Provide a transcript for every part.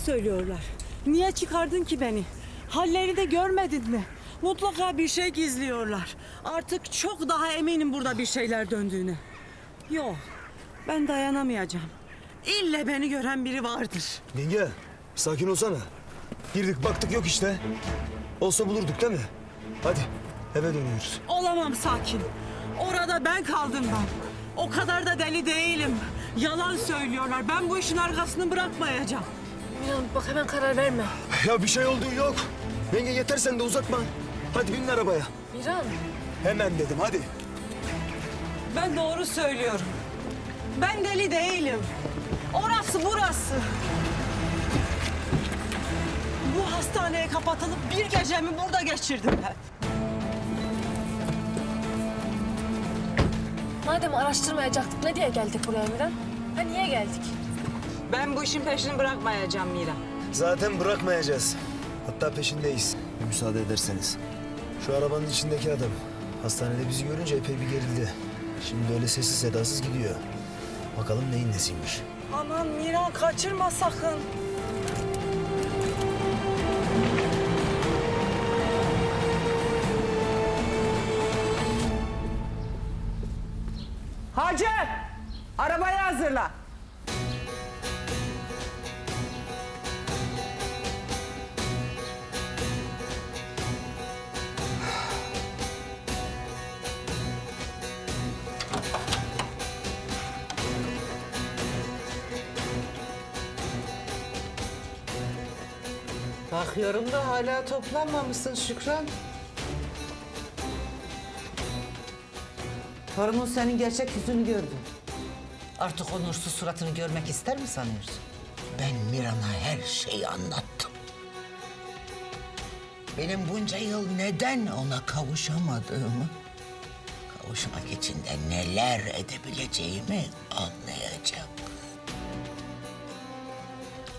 söylüyorlar. Niye çıkardın ki beni? Halleri de görmedin mi? Mutlaka bir şey gizliyorlar. Artık çok daha eminim burada bir şeyler döndüğüne. Yok, ben dayanamayacağım. İlle beni gören biri vardır. Yenge sakin olsana. Girdik baktık yok işte. Olsa bulurduk değil mi? Hadi eve dönüyoruz. Olamam sakin. Orada ben kaldım ben. O kadar da deli değilim. Yalan söylüyorlar. Ben bu işin arkasını bırakmayacağım. Miran bak hemen karar verme. Ya bir şey olduğu yok. Yenge yeter sen de uzatma. Hadi binin arabaya. Miran. Hemen dedim hadi. Ben doğru söylüyorum. Ben deli değilim. Orası burası. Bu hastaneye kapatılıp bir gecemi burada geçirdim ben. Madem araştırmayacaktık ne diye geldik buraya Miran? Ha niye geldik? Ben bu işin peşini bırakmayacağım Mira. Zaten bırakmayacağız. Hatta peşindeyiz. Bir müsaade ederseniz. Şu arabanın içindeki adam. Hastanede bizi görünce epey bir gerildi. Şimdi öyle sessiz sedasız gidiyor. Bakalım neyin nesiymiş. Aman Mira kaçırma sakın. Bakıyorum da hala toplanmamışsın Şükran. Torunun senin gerçek yüzünü gördü. Artık o nursuz suratını görmek ister mi sanıyorsun? Ben Miran'a her şeyi anlattım. Benim bunca yıl neden ona kavuşamadığımı, kavuşmak için de neler edebileceğimi anlayacak.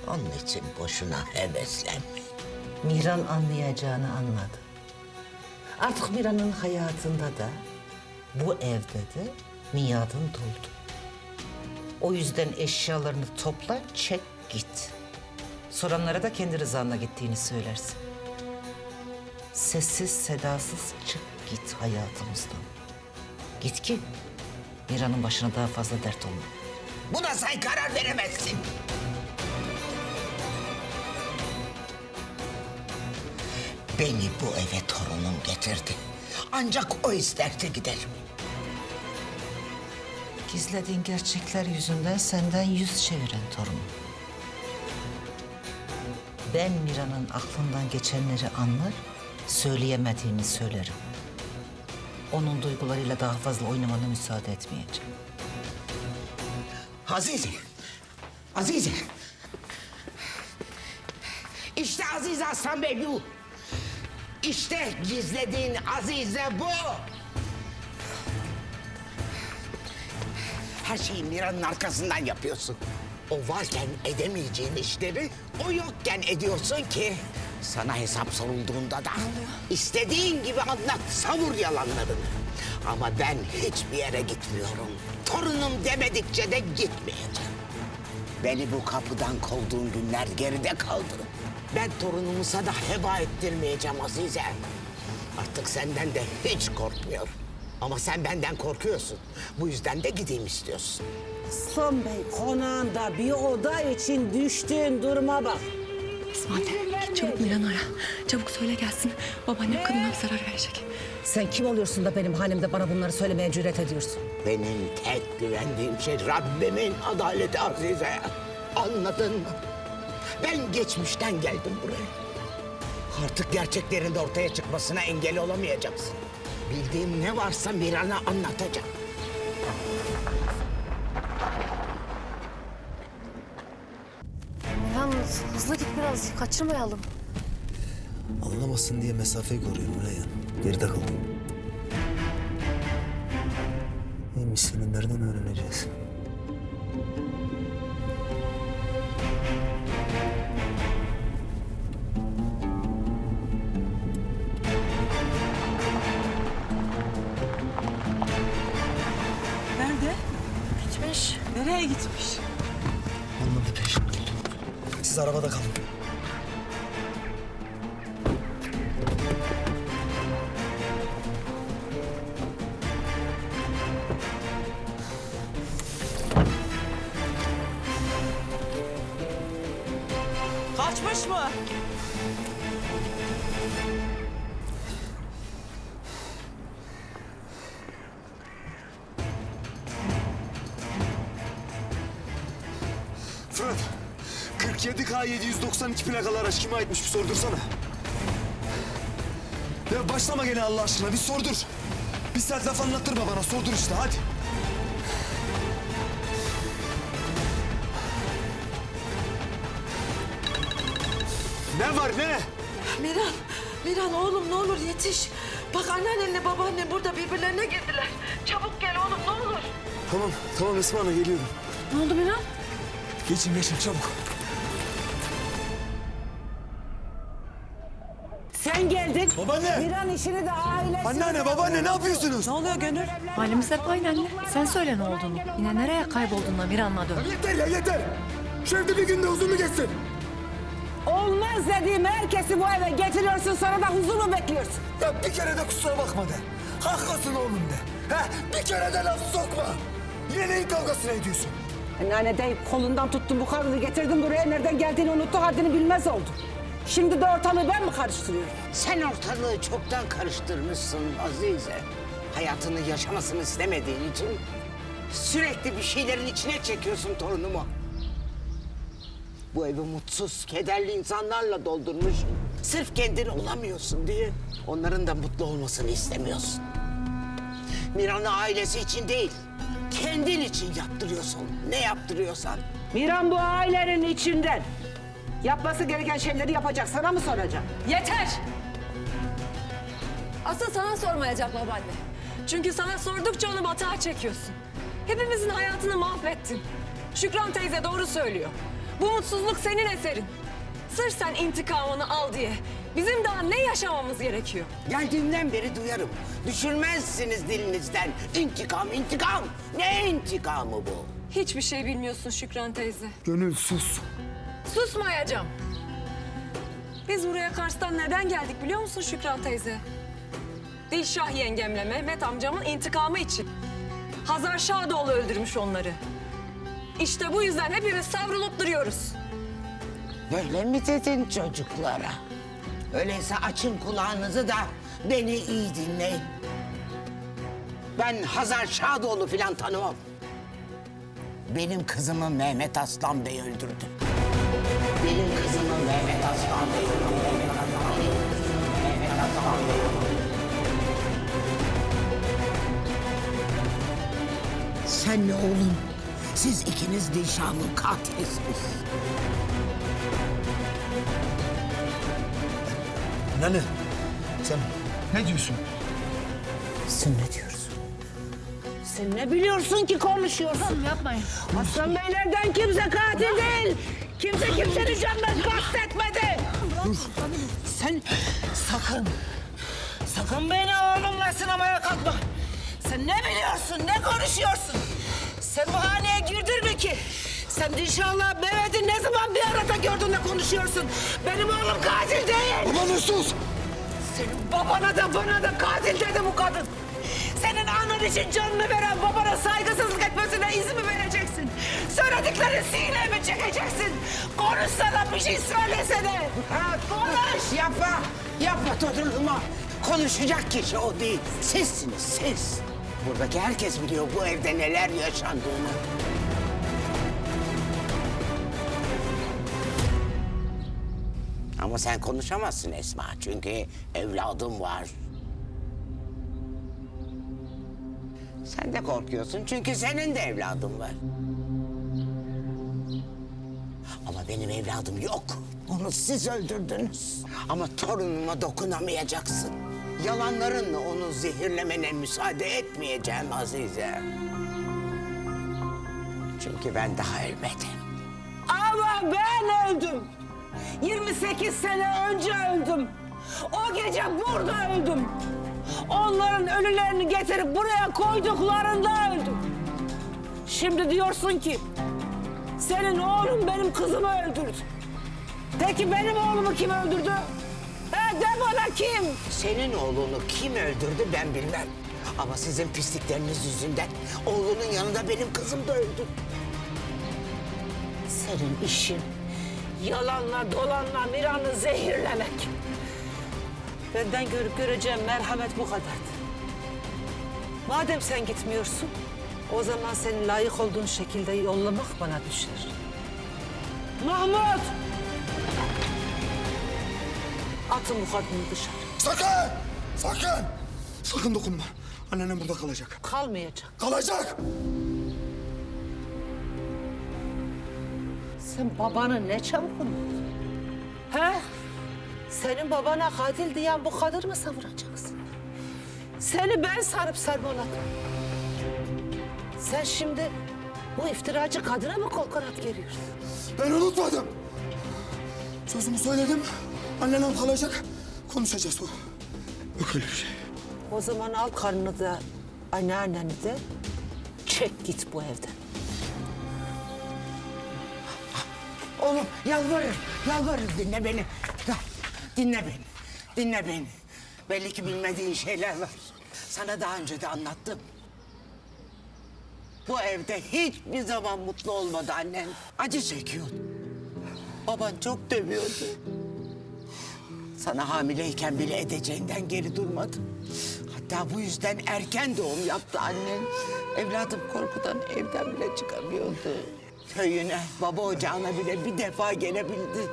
Onun için boşuna heveslenme. Miran anlayacağını anladı. Artık Miran'ın hayatında da, bu evde de miadın doldu. O yüzden eşyalarını topla, çek git. Soranlara da kendi rızanla gittiğini söylersin. Sessiz sedasız çık git hayatımızdan. Git ki Miran'ın başına daha fazla dert olma. Buna sen karar veremezsin. Beni bu eve torunum getirdi. Ancak o isterse giderim. Gizlediğin gerçekler yüzünden senden yüz çeviren torunum. Ben Mira'nın aklından geçenleri anlar, söyleyemediğini söylerim. Onun duygularıyla daha fazla oynamana müsaade etmeyeceğim. Azize. Azize. İşte Azize Aslan Bey bu. İşte gizlediğin Azize bu. Her şeyi Mira'nın arkasından yapıyorsun. O varken edemeyeceğin işleri o yokken ediyorsun ki... ...sana hesap sorulduğunda da istediğin gibi anlat, savur yalanlarını. Ama ben hiçbir yere gitmiyorum. Torunum demedikçe de gitmeyeceğim. Beni bu kapıdan kovduğun günler geride kaldı. Ben torunumu sana heba ettirmeyeceğim Azize. Artık senden de hiç korkmuyorum. Ama sen benden korkuyorsun. Bu yüzden de gideyim istiyorsun. Son Bey konağında bir oda için düştüğün duruma bak. Git çabuk Miran'ı ara. Çabuk söyle gelsin. Babaannem kadına zarar verecek. Sen kim oluyorsun da benim halimde bana bunları söylemeye cüret ediyorsun? Benim tek güvendiğim şey Rabbimin adaleti Azize. Anladın mı? Ben geçmişten geldim buraya. Artık gerçeklerin de ortaya çıkmasına engel olamayacaksın. Bildiğim ne varsa Miran'a anlatacağım. Kaçırmayalım. Anlamasın diye mesafeyi koruyorum Reyhan. Geride kaldım. Neymiş senin nereden öğreneceğiz? Nerede? Gitmiş. Nereye gitmiş? Anladı peşinde. Siz arabada kalın. 47K 792 plakalı araç kime aitmiş bir sordursana. Ya başlama gene Allah aşkına bir sordur. Bir saat laf anlattırma bana sordur işte hadi. Ne var ne? Miran, Miran oğlum ne olur yetiş. Bak anneannenle babaannen burada birbirlerine girdiler. Çabuk gel oğlum ne olur. Tamam tamam Esma Ana geliyorum. Ne oldu Miran? Geçin geçin çabuk. Sen geldin. Babaanne! Miran işini de ailesi... Anneanne babaanne ne yapıyorsunuz? Ne oluyor Gönül? Halimiz hep aynı anne. Sen söyle ne olduğunu. Yine nereye kayboldun da Miran'la dön. Yeter ya yeter. Şu evde bir günde huzur mu geçsin? Olmaz dediğim herkesi bu eve getiriyorsun sonra da huzur mu bekliyorsun? Ya bir kere de kusura bakma de. Haklısın oğlum de. Ha, bir kere de laf sokma. Yine neyin kavgasını ediyorsun? Anneanne deyip kolundan tuttum bu kadını getirdim buraya nereden geldiğini unuttu haddini bilmez oldu. Şimdi de ortalığı ben mi karıştırıyorum? Sen ortalığı çoktan karıştırmışsın Azize. Hayatını yaşamasını istemediğin için sürekli bir şeylerin içine çekiyorsun torunumu. Bu evi mutsuz, kederli insanlarla doldurmuşsun. Sırf kendin olamıyorsun diye onların da mutlu olmasını istemiyorsun. Miran'ı ailesi için değil, kendin için yaptırıyorsun. Ne yaptırıyorsan. Miran bu ailenin içinden. Yapması gereken şeyleri yapacak. Sana mı soracağım? Yeter! Asıl sana sormayacak babaanne. Çünkü sana sordukça onu batağa çekiyorsun. Hepimizin hayatını mahvettin. Şükran teyze doğru söylüyor. Bu mutsuzluk senin eserin. Sırf sen intikamını al diye. Bizim daha ne yaşamamız gerekiyor? Geldiğimden beri duyarım. Düşürmezsiniz dilinizden. İntikam, intikam. Ne intikamı bu? Hiçbir şey bilmiyorsun Şükran teyze. Gönül sus. Susmayacağım. Biz buraya Kars'tan neden geldik biliyor musun Şükran teyze? Dilşah yengemle Mehmet amcamın intikamı için. Hazar Şadoğlu öldürmüş onları. İşte bu yüzden hepimiz savrulup duruyoruz. Böyle mi dedin çocuklara? Öyleyse açın kulağınızı da beni iyi dinleyin. Ben Hazar Şadoğlu filan tanımam. Benim kızımı Mehmet Aslan Bey öldürdü. Benim kızımı Mehmet Aslan Bey. Mehmet Aslan Bey öldürdü. Senle oğlum, siz ikiniz Dilşah'ın katilisiniz. Anneanne sen ne diyorsun? Sen ne diyorsun? Sen ne biliyorsun ki konuşuyorsun? Yapmayın. Aslan beylerden kimse katil değil. Kimse kimsenin canını kastetmedi. Sen sakın, sakın beni oğlumla sınamaya kalkma. Sen ne biliyorsun, ne konuşuyorsun? Sen bu haneye girdin mi ki? Sen inşallah Mehmet'i ne zaman bir arada gördün de konuşuyorsun? Benim oğlum katil değil. Babaanne sus. Senin babana da bana da katil dedi bu kadın. Senin anan için canını veren babana saygısızlık etmesine izin mi vereceksin? Söylediklerini sineye mi çekeceksin? Konuşsana bir şey söylesene. Ha, konuş. Yapma, yapma Toduruma. Konuşacak kişi o değil. Sizsiniz, siz. Buradaki herkes biliyor bu evde neler yaşandığını. Ama sen konuşamazsın Esma. Çünkü evladım var. Sen de korkuyorsun çünkü senin de evladın var. Benim evladım yok. Onu siz öldürdünüz. Ama torunuma dokunamayacaksın. Yalanlarınla onu zehirlemene müsaade etmeyeceğim Azize. Çünkü ben daha ölmedim. Ama ben öldüm. 28 sene önce öldüm. O gece burada öldüm. Onların ölülerini getirip buraya koyduklarında öldüm. Şimdi diyorsun ki senin oğlun benim kızımı öldürdü. Peki benim oğlumu kim öldürdü? He de bana kim? Senin oğlunu kim öldürdü ben bilmem. Ama sizin pislikleriniz yüzünden oğlunun yanında benim kızım da öldü. Senin işin yalanla dolanla Miran'ı zehirlemek. Benden görüp göreceğim merhamet bu kadardı. Madem sen gitmiyorsun, o zaman senin layık olduğun şekilde yollamak bana düşer. Mahmut! Atın bu kadını dışarı. Sakın! Sakın! Sakın dokunma. Anneannem burada kalacak. Kalmayacak. Kalacak! Sen babanı ne çabuk unuttun? He? Senin babana katil diyen bu kadar mı savuracaksın? Seni ben sarıp sarmaladım. Sen şimdi bu iftiracı kadına mı kol kanat geriyorsun? Ben unutmadım. Sözümü söyledim. Anneannem kalacak. Konuşacağız o. Yok öyle bir şey. O zaman al karnını da anneanneni de çek git bu evden. Oğlum yalvarırım, yalvarırım dinle beni. Dinle beni, dinle beni. Belli ki bilmediğin şeyler var. Sana daha önce de anlattım. Bu evde hiçbir zaman mutlu olmadı annen. Acı çekiyordu. Baban çok dövüyordu. Sana hamileyken bile edeceğinden geri durmadı. Hatta bu yüzden erken doğum yaptı annen. Evladım korkudan evden bile çıkamıyordu. Köyüne, baba ocağına bile bir defa gelebildi.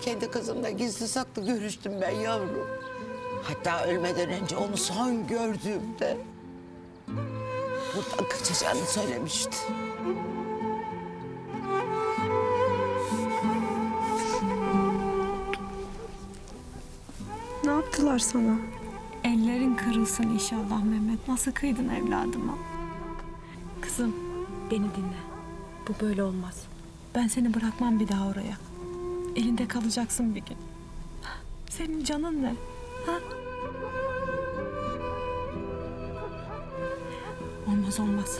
Kendi kızımla gizli saklı görüştüm ben yavrum. Hatta ölmeden önce onu son gördüğümde... ...buradan kaçacağını söylemişti. Ne yaptılar sana? Ellerin kırılsın inşallah Mehmet. Nasıl kıydın evladıma? Kızım beni dinle. Bu böyle olmaz. Ben seni bırakmam bir daha oraya. Elinde kalacaksın bir gün. Senin canın ne? Ha? Olmaz olmaz.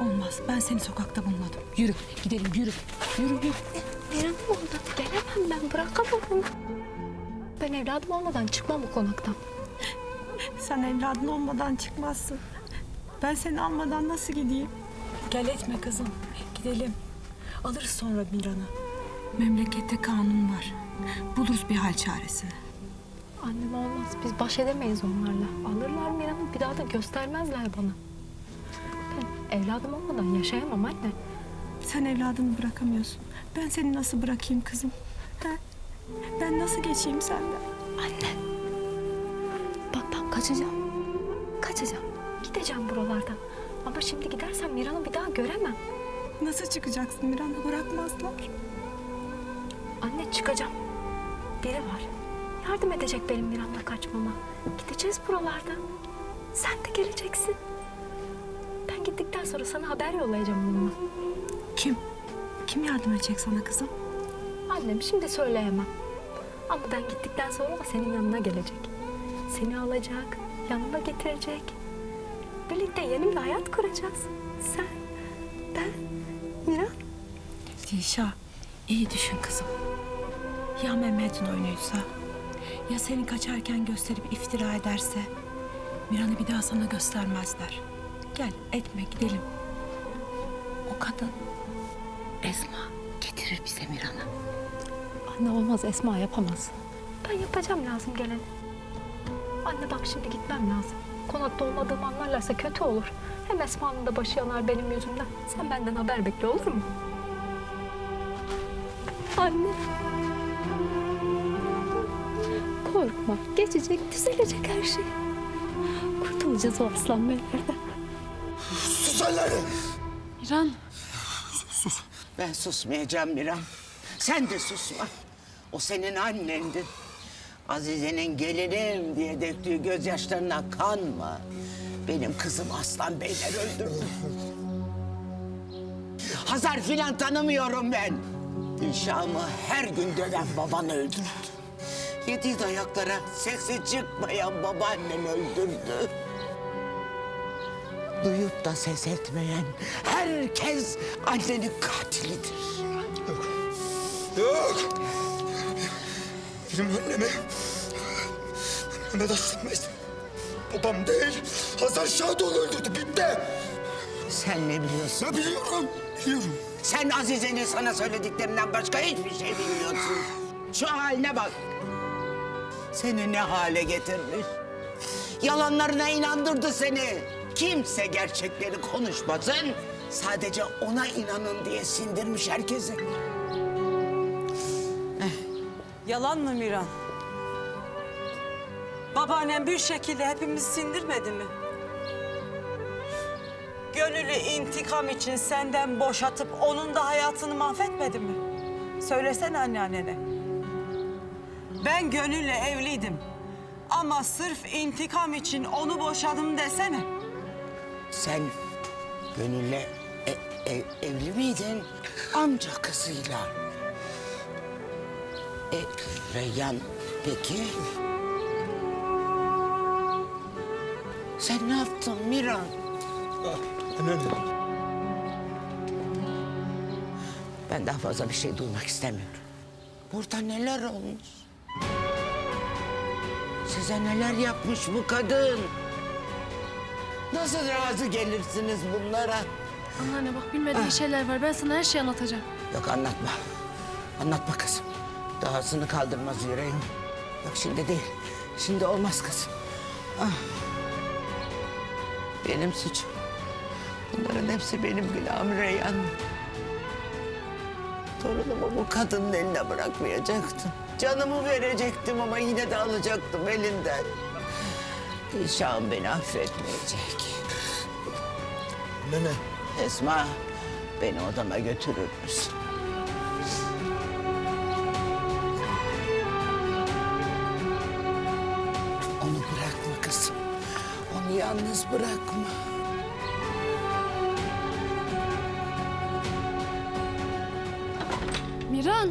Olmaz. Ben seni sokakta bulmadım. Yürü gidelim yürü. Yürü yürü. Benim oldu. Gelemem ben bırakamam onu. Ben evladım olmadan çıkmam bu konaktan. Sen evladın olmadan çıkmazsın. Ben seni almadan nasıl gideyim? Gel etme kızım. Gidelim. Alırız sonra Miran'ı. Memlekette kanun var. Buluruz bir hal çaresini. Annem olmaz. Biz baş edemeyiz onlarla. Alırlar Miran'ı bir daha da göstermezler bana. Evladım olmadan yaşayamam anne. Sen evladını bırakamıyorsun. Ben seni nasıl bırakayım kızım? Ha? Ben nasıl geçeyim senden? Anne. Bak ben kaçacağım. Kaçacağım. Gideceğim buralardan. Ama şimdi gidersem Miran'ı bir daha göremem. Nasıl çıkacaksın Miran'ı bırakmazlar. Anne çıkacağım. Biri var. Yardım edecek benim Miran'la kaçmama. Gideceğiz buralardan. Sen de geleceksin. Ben gittikten sonra sana haber yollayacağım onunla. Kim? Kim yardım edecek sana kızım? Annem şimdi söyleyemem. Ama ben gittikten sonra o senin yanına gelecek. Seni alacak, yanına getirecek. Birlikte yeni bir hayat kuracağız. Sen, ben, Miran. Dilşah, iyi düşün kızım. Ya Mehmet'in oyunuysa? Ya seni kaçarken gösterip iftira ederse? Miran'ı bir daha sana göstermezler. Gel etme gidelim. O kadın Esma getirir bize Miran'ı. Anne olmaz Esma yapamaz. Ben yapacağım lazım geleni. Anne bak şimdi gitmem lazım. Konakta olmadığımı anlarlarsa kötü olur. Hem Esma'nın da başı yanar benim yüzümden. Sen benden haber bekle olur mu? Anne. Korkma. Geçecek, düzelecek her şey. Kurtulacağız o aslan beylerden. Sus elleri! Miran. Ben susmayacağım Miran. Sen de susma. O senin annendi. Azize'nin gelinim diye döktüğü gözyaşlarına kanma. Benim kızım Aslan Beyler öldürdü. Hazar filan tanımıyorum ben. İnşamı her gün döven baban öldürdü. Yediği dayaklara sesi çıkmayan babaannen öldürdü. Duyup da ses etmeyen herkes annenin katilidir. Yok! Benim annemi Mehmet Aslanmez. Babam değil, Hazar Şadoğlu öldürdü. Bitti. Sen ne biliyorsun? Ne biliyorum, biliyorum. Sen Azize'nin sana söylediklerinden başka hiçbir şey bilmiyorsun. Şu haline bak. Seni ne hale getirmiş. Yalanlarına inandırdı seni. Kimse gerçekleri konuşmasın. Sadece ona inanın diye sindirmiş herkesi. Yalan mı Miran? Babaannem bir şekilde hepimizi sindirmedi mi? Gönül'ü intikam için senden boşatıp onun da hayatını mahvetmedi mi? Söylesene anneannene. Ben Gönül'le evliydim. Ama sırf intikam için onu boşadım desene. Sen Gönül'le e- e- evli miydin? Amca kızıyla. E, Reyyan peki? Sen ne yaptın Miran? Anneanne. Ben daha fazla bir şey duymak istemiyorum. Burada neler olmuş? Size neler yapmış bu kadın? Nasıl razı gelirsiniz bunlara? Anneanne bak bilmediğin şeyler var. Ben sana her şeyi anlatacağım. Yok anlatma. Anlatma kızım. Dahasını kaldırmaz yüreğim. Yok şimdi değil. Şimdi olmaz kızım. Ah. Benim suçum. Bunların hepsi benim günahım Reyhan. Torunumu bu kadının eline bırakmayacaktım. Canımı verecektim ama yine de alacaktım elinden. Dilşah'ım beni affetmeyecek. Nene. Esma, beni odama götürür müsün? Onu bırakma kızım. Onu yalnız bırakma. Miran.